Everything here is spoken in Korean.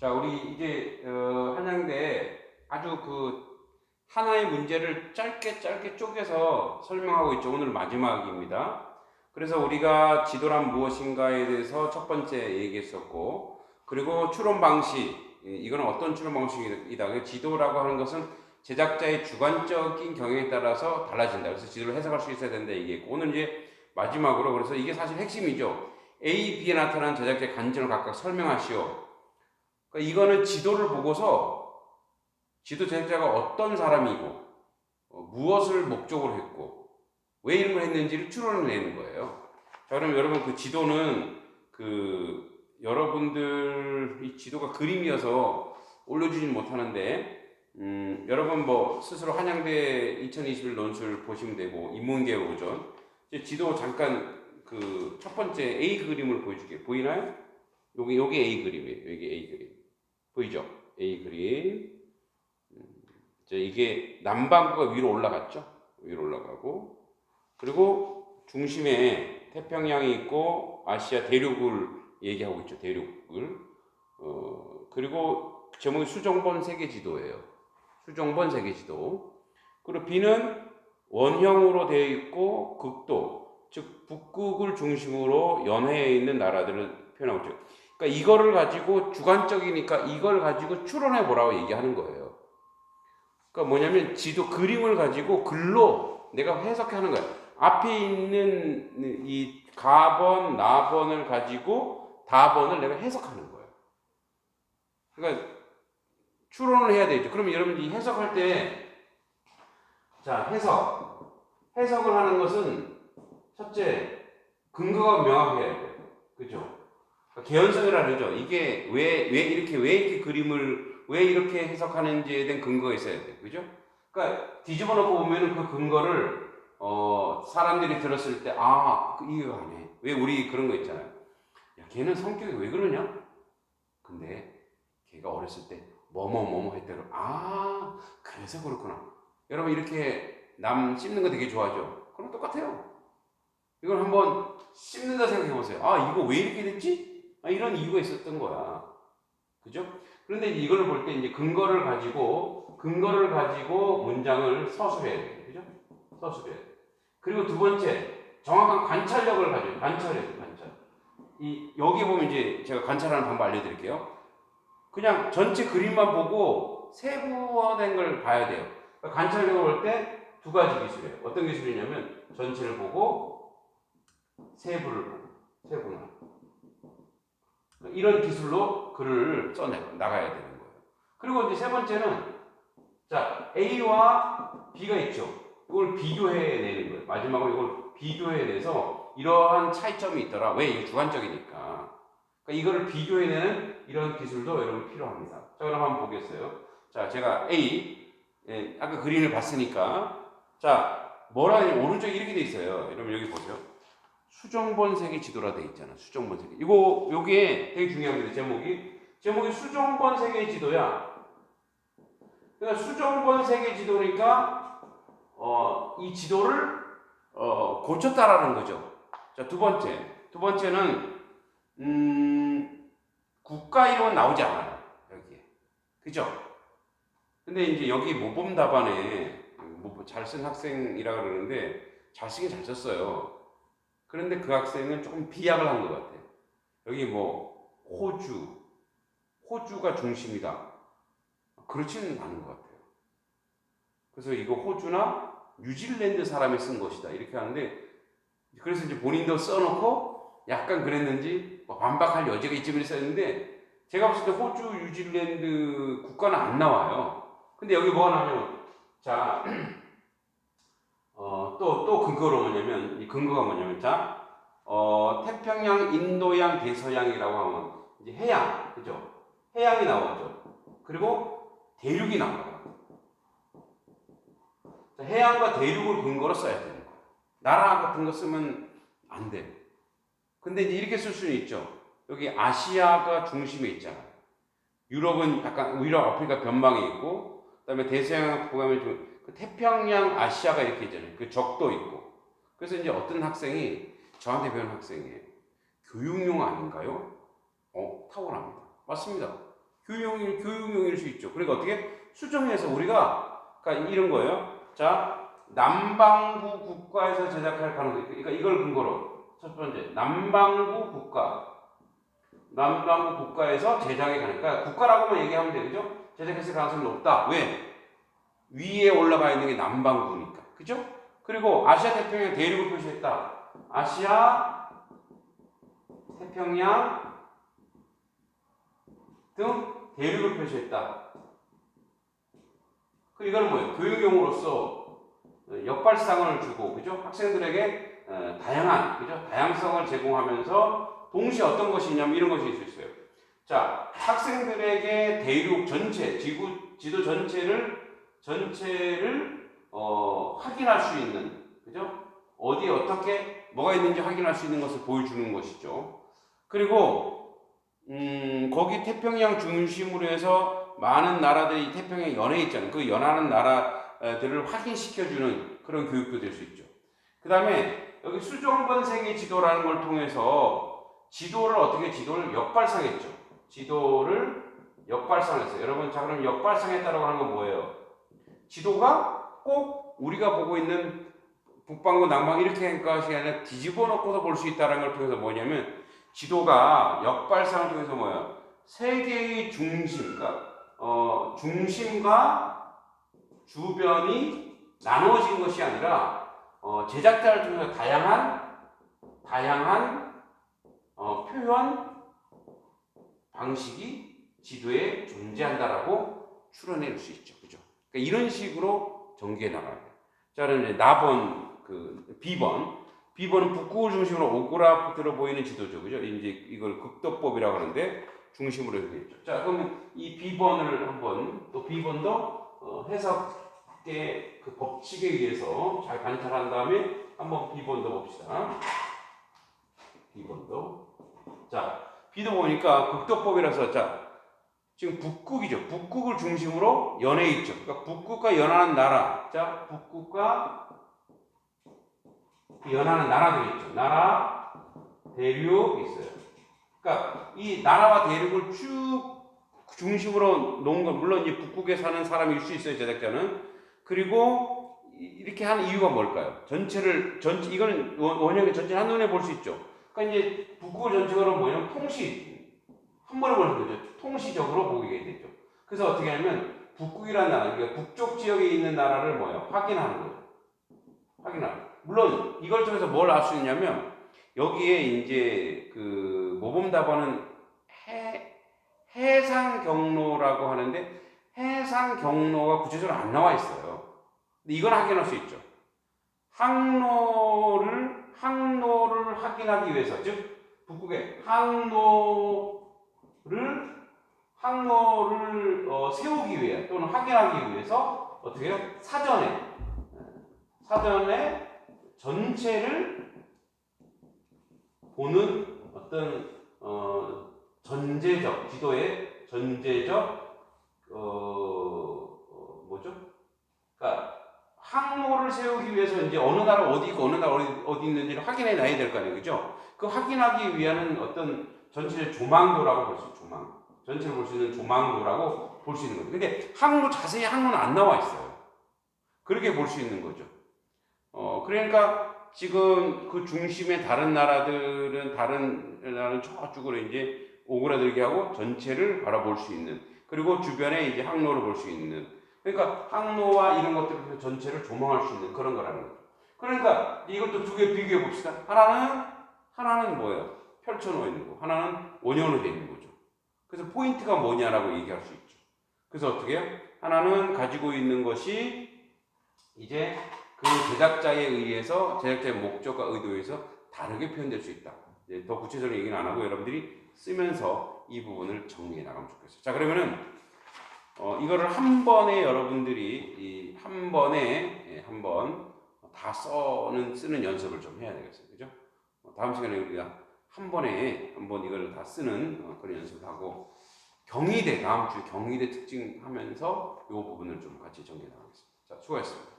자, 우리 이제 어, 한양대 아주 그 하나의 문제를 짧게 짧게 쪼개서 설명하고 있죠. 오늘 마지막입니다. 그래서 우리가 지도란 무엇인가에 대해서 첫 번째 얘기했었고, 그리고 추론 방식, 이- 이거는 어떤 추론 방식이다. 그 지도라고 하는 것은 제작자의 주관적인 경향에 따라서 달라진다. 그래서 지도를 해석할 수 있어야 된다 얘기했고, 오늘 이제 마지막으로 그래서 이게 사실 핵심이죠. A, B에 나타난 제작자의 관점을 각각 설명하시오. 그러니까 이거는 지도를 보고서 지도 제작자가 어떤 사람이고 어, 무엇을 목적으로 했고 왜 이런 걸 했는지를 추론을 내는 거예요. 자, 그럼 여러분 그 지도는 그 여러분들 이 지도가 그림이어서 올려주진 못하는데 음, 여러분 뭐 스스로 한양대 2021 논술 보시면 되고 인문계 오전 지도 잠깐 그 첫 번째 A 그림을 보여줄게요. 보이나요? 여기 여기 A 그림이에요. 여기 A 그림 보이죠? A 그림. 음, 이제 이게 남반구가 위로 올라갔죠? 위로 올라가고 그리고 중심에 태평양이 있고 아시아 대륙을 얘기하고 있죠. 대륙을 어 그리고 제목이 수정본 세계 지도예요. 수정본 세계 지도. 그리고 B는 원형으로 되어 있고 극도 즉 북극을 중심으로 연해에 있는 나라들을 표현하고 있죠. 그러니까 이거를 가지고 주관적이니까 이걸 가지고 추론해 보라고 얘기하는 거예요. 그러니까 뭐냐면 지도 그림을 가지고 글로 내가 해석하는 거야. 앞에 있는 이 가번, 나번을 가지고 다번을 내가 해석하는 거예요. 그러니까 추론을 해야 되죠. 그러면 여러분들이 해석할 때, 자, 해석. 해석을 하는 것은 첫째, 근거가 명확해야 돼요. 그죠? 그러니까 개연성이라 그러죠. 이게 왜, 왜 이렇게, 왜 이렇게 그림을, 왜 이렇게 해석하는지에 대한 근거가 있어야 돼요. 그죠? 그러니까 뒤집어 놓고 보면은 그 근거를, 어, 사람들이 들었을 때, 아, 그 이해가 가네. 왜 우리 그런 거 있잖아요. 야, 걔는 성격이 왜 그러냐? 근데 걔가 어렸을 때 뭐뭐 뭐뭐 했대로, 아, 그래서 그렇구나. 여러분 이렇게 남 씹는 거 되게 좋아하죠? 그럼 똑같아요. 이걸 한번 씹는다 생각해 보세요. 아, 이거 왜 이렇게 됐지? 아, 이런 이유가 있었던 거야. 그죠? 그런데 이걸 볼 때 이제 근거를 가지고, 근거를 가지고 문장을 서술해야 돼요. 그죠? 서술해야 돼요. 그리고 두 번째, 정확한 관찰력을 가져요. 돼요, 관찰. 이, 여기 보면 이제 제가 관찰하는 방법 알려드릴게요. 그냥 전체 그림만 보고 세부화된 걸 봐야 돼요. 그러니까 관찰력을 볼 때 두 가지 기술이에요. 어떤 기술이냐면 전체를 보고 세부를 보고 세분화. 이런 기술로 글을 써내 나가야 되는 거예요. 그리고 이제 세 번째는 자 A와 B가 있죠. 이걸 비교해 내는 거예요. 마지막으로 이걸 비교해 내서 이러한 차이점이 있더라. 왜 이게 주관적이니까. 그러니까 이거를 비교해 내는 이런 기술도 여러분 필요합니다. 자 그럼 한번 보겠어요. 자 제가 A 예, 아까 그림을 봤으니까 자 뭐라 오른쪽에 이렇게 돼 있어요. 여러분 여기 보세요. 수정본 세계 지도라 돼 있잖아. 수정본 세계. 이거 요게 되게 중요합니다. 제목이 제목이 수정본 세계 지도야. 그러니까 수정본 세계 지도니까 어, 이 지도를 어, 고쳤다라는 거죠. 자, 두 번째. 두 번째는 음, 국가 이름은 나오지 않아요. 여기에. 그죠? 근데 이제 여기 모범 답안에 뭐잘쓴 학생이라 그러는데 잘 쓰긴 잘 썼어요. 그런데 그 학생은 조금 비약을 한 것 같아요. 여기 뭐 호주, 호주가 중심이다. 그렇지는 않은 것 같아요. 그래서 이거 호주나 뉴질랜드 사람이 쓴 것이다 이렇게 하는데 그래서 이제 본인도 써놓고 약간 그랬는지 뭐 반박할 여지가 있지 그랬었는데 제가 봤을 때 호주, 뉴질랜드 국가는 안 나와요. 근데 여기 뭐가 나오냐면 자 어, 또, 또 근거로 뭐냐면, 이 근거가 뭐냐면, 자, 어, 태평양, 인도양, 대서양이라고 하면, 이제 해양, 그죠? 해양이 나오죠. 그리고 대륙이 나와요. 자, 해양과 대륙을 근거로 써야 되는 거예요. 나라 같은 거 쓰면 안 돼. 근데 이제 이렇게 쓸 수는 있죠. 여기 아시아가 중심에 있잖아요. 유럽은 약간 유럽, 아프리카 변방에 있고, 그 다음에 대서양 보면 좀 그 태평양 아시아가 이렇게 있잖아요. 그 적도 있고. 그래서 이제 어떤 학생이 저한테 배운 학생이에요. 교육용 아닌가요? 어, 탁월합니다. 맞습니다. 교육용일, 교육용일 수 있죠. 그러니까 어떻게 수정해서 우리가 그러니까 이런 거예요. 자, 남방부 국가에서 제작할 가능성. 그러니까 이걸 근거로 첫 번째 남방부 국가. 남방부 국가에서 제작이 가능. 그러니까 국가라고만 얘기하면 되죠. 제작했을 가능성이 높다. 왜? 위에 올라가 있는 게 남방부니까. 그죠? 그리고 아시아 태평양 대륙을 표시했다. 아시아 태평양 등 대륙을 표시했다. 그 이거는 뭐예요? 교육용으로서 역발상을 주고 그죠? 학생들에게 어, 다양한 그죠? 다양성을 제공하면서 동시에 어떤 것이 있냐면 이런 것이 있을 수 있어요. 자, 학생들에게 대륙 전체, 지구 지도 전체를 전체를 어, 확인할 수 있는 그죠? 어디 어떻게 뭐가 있는지 확인할 수 있는 것을 보여주는 것이죠. 그리고 음, 거기 태평양 중심으로 해서 많은 나라들이 태평양 연해 있잖아요. 그 연하는 나라들을 확인시켜주는 그런 교육도 될 수 있죠. 그 다음에 여기 수정번 세계 지도라는 걸 통해서 지도를 어떻게 지도를 역발상했죠. 지도를 역발상했어요. 여러분, 자 그럼 역발상했다라고 하는 건 뭐예요? 지도가 꼭 우리가 보고 있는 북방구 남방 이렇게 한 것이 아니라 뒤집어 놓고서 볼 수 있다는 걸 통해서 뭐냐면 지도가 역발상을 통해서 뭐야 세계의 중심, 그러니까 어, 중심과 주변이 나누어진 것이 아니라 어, 제작자를 통해서 다양한 다양한 어, 표현 방식이 지도에 존재한다라고 추론해낼 수 있죠, 그죠? 그러니까 이런 식으로 전개해 나가야 돼요. 자, 그럼 이제 나번 그 B번 B번은 북극을 중심으로 오그라프트로 보이는 지도죠. 그죠? 이제 이걸 극도법이라고 하는데 중심으로 있죠. 자, 그럼 이 B번을 한번 또 B번도 어, 해석의 그 법칙에 의해서 잘 관찰한 다음에 한번 B번도 봅시다. B번도. 자, B도 보니까 극도법이라서 자, 지금 북극이죠. 북극을 중심으로 연해 있죠. 그러니까 북극과 연하는 나라. 자, 북극과 연하는 나라들이 있죠. 나라, 대륙 있어요. 그러니까 이 나라와 대륙을 쭉 중심으로 놓은 건 물론 이제 북극에 사는 사람일 수 있어요. 제작자는. 그리고 이- 이렇게 하는 이유가 뭘까요? 전체를 전체 이거는 원- 원형의 전체 한눈에 볼 수 있죠. 그러니까 이제 북극을 전체로 뭐냐면 통시 한 번에 보는 거죠. 통시적으로 보게 되죠. 그래서 어떻게 하냐면 북극이라는 나라, 그러니까 북쪽 지역에 있는 나라를 뭐예요? 확인하는 거예요. 확인하는. 물론 이걸 통해서 뭘 알 수 있냐면 여기에 이제 그 모범답안은 해 해상 경로라고 하는데 해상 경로가 구체적으로 안 나와 있어요. 근데 이건 확인할 수 있죠. 항로를 항로를 확인하기 위해서 즉 북극의 항로 를 항로를 어, 세우기 위해 또는 확인하기 위해서 어떻게 해요? 사전에 사전에 전체를 보는 어떤 어, 전제적 지도의 전제적 어, 어, 뭐죠? 그러니까 항로를 세우기 위해서 이제 어느 나라 어디 있고 어느 나라 어디, 어디 있는지를 확인해 놔야 될 거 아니에요, 그죠? 그 확인하기 위한 어떤 전체의 조망도라고 볼 수 있죠, 조망. 전체를 볼 수 있는 조망도라고 볼 수 있는 거죠. 근데 항로 자세히 항로는 안 나와 있어요. 그렇게 볼 수 있는 거죠. 어, 그러니까 지금 그 중심의 다른 나라들은 다른 나라는 저쪽으로 이제 오그라들게 하고 전체를 바라볼 수 있는 그리고 주변에 이제 항로를 볼 수 있는 그러니까 항로와 이런 것들을 전체를 조망할 수 있는 그런 거라는 거죠. 그러니까 이것도 두 개 비교해 봅시다. 하나는 하나는 뭐예요? 펼쳐 놓여 있는 거. 하나는 원형으로 되어 있는 거죠. 그래서 포인트가 뭐냐라고 얘기할 수 있죠. 그래서 어떻게 해요? 하나는 가지고 있는 것이 이제 그 제작자에 의해서 제작자의 목적과 의도에서 다르게 표현될 수 있다. 이제 더 구체적인 얘기는 안 하고 여러분들이 쓰면서 이 부분을 정리해 나가면 좋겠어요. 자 그러면은 어, 이거를 한 번에 여러분들이 이 한 번에 예, 한번 다 써는 쓰는 연습을 좀 해야 되겠어요. 그죠? 어, 다음 시간에 우리가 한 번에 한번 이걸 다 쓰는 어, 그런 연습을 하고 경희대 다음 주 경희대 특징 하면서 이 부분을 좀 같이 정리해 나가겠습니다. 자 수고하셨습니다.